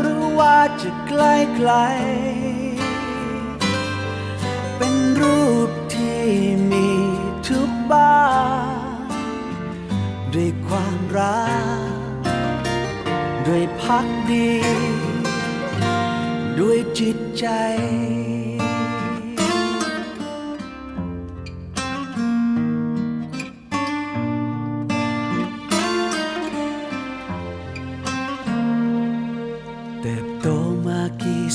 หรือว่าจะใกล้ไกล เป็นรูปที่มีทุกบ้านด้วยความรัก ด้วยพักดี ด้วยจิตใจ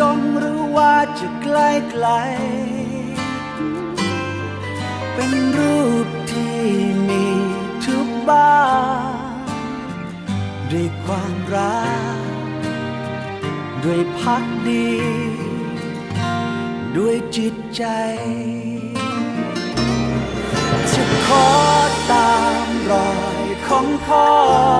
จนหรือว่าจะใกล้ไกล เป็นรูปที่มีทุกบ้านด้วยความรัก ด้วยพักดี ด้วยจิตใจ จะขอตามรอยของพ่อ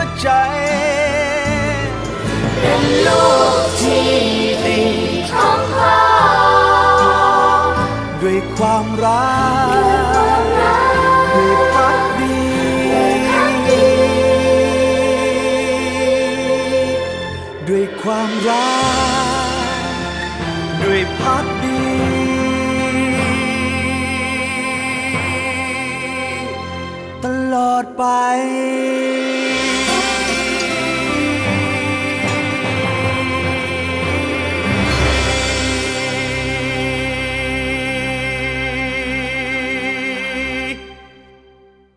วใจ เป็นลูกที่ดีของพ่อด้วยความรักด้วยพักดีด้วยความรักด้วยพักดีตลอดไป